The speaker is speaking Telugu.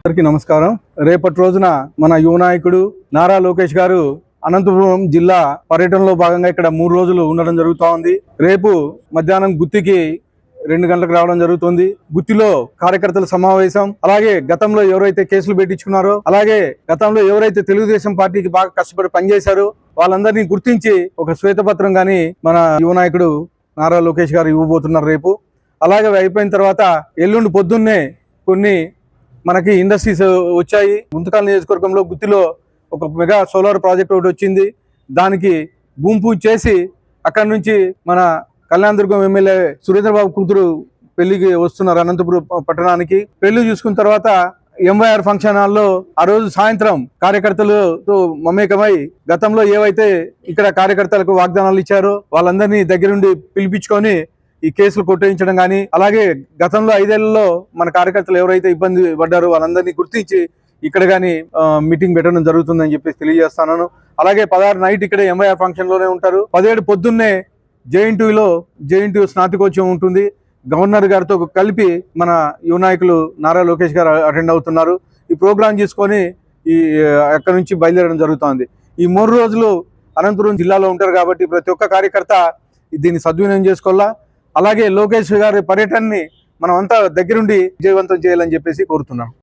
అందరికీ నమస్కారం. రేపటి రోజున మన యువ నాయకుడు నారా లోకేష్ గారు అనంతపురం జిల్లా పర్యటనలో భాగంగా ఇక్కడ మూడు రోజులు ఉండడం జరుగుతూ ఉంది. రేపు మధ్యాహ్నం గుత్తికి రెండు గంటలకు రావడం జరుగుతుంది. గుత్తిలో కార్యకర్తల సమావేశం అలాగే గతంలో ఎవరైతే కేసులు పెట్టించుకున్నారో అలాగే గతంలో ఎవరైతే తెలుగుదేశం పార్టీకి బాగా కష్టపడి పనిచేశారో వాళ్ళందరినీ గుర్తించి ఒక శ్వేతపత్రం కానీ మన యువ నాయకుడు నారా లోకేష్ గారు ఇవ్వబోతున్నారు రేపు. అలాగే అవి అయిపోయిన తర్వాత ఎల్లుండి పొద్దున్నే కొన్ని మనకి ఇండస్ట్రీస్ వచ్చాయి. గుంతకాల నియోజకవర్గంలో గుత్తిలో ఒక మెగా సోలార్ ప్రాజెక్ట్ ఒకటి వచ్చింది. దానికి భూమి పూజ చేసి అక్కడి నుంచి మన కళ్యాణదుర్గం ఎమ్మెల్యే సురేంద్రబాబు కూతురు పెళ్ళికి వస్తున్నారు అనంతపురం పట్టణానికి. పెళ్ళి చూసుకున్న తర్వాత ఎంవైఆర్ ఫంక్షన్ హాల్లో ఆ రోజు సాయంత్రం కార్యకర్తలతో మమేకమై గతంలో ఏవైతే ఇక్కడ కార్యకర్తలకు వాగ్దానాలు ఇచ్చారో వాళ్ళందరినీ దగ్గరుండి పిలిపించుకొని ఈ కేసులు కొట్టేయించడం కానీ అలాగే గతంలో ఐదేళ్ళలో మన కార్యకర్తలు ఎవరైతే ఇబ్బంది పడ్డారో వాళ్ళందరినీ గుర్తించి ఇక్కడ కానీ మీటింగ్ పెట్టడం జరుగుతుందని చెప్పేసి తెలియజేస్తున్నాను. అలాగే పదహారు నైట్ ఇక్కడే ఎంఐఆర్ ఫంక్షన్లోనే ఉంటారు. పదిహేడు పొద్దున్నే జేఎన్టీయూలో జేఎన్టీ స్నాతకోత్సవం ఉంటుంది. గవర్నర్ గారితో కలిపి మన యువ నాయకులు నారా లోకేష్ గారు అటెండ్ అవుతున్నారు. ఈ ప్రోగ్రాం చేసుకొని ఈ అక్కడ నుంచి బయలుదేరడం జరుగుతోంది. ఈ మూడు రోజులు అనంతపురం జిల్లాలో ఉంటారు కాబట్టి ప్రతి ఒక్క కార్యకర్త దీన్ని సద్వినియోగం చేసుకోవాలా? అలాగే లోకేష్ గారి పర్యటనని మనం అంతా దగ్గరుండి విజయవంతం చేయాలని చెప్పేసి కోరుతున్నాం.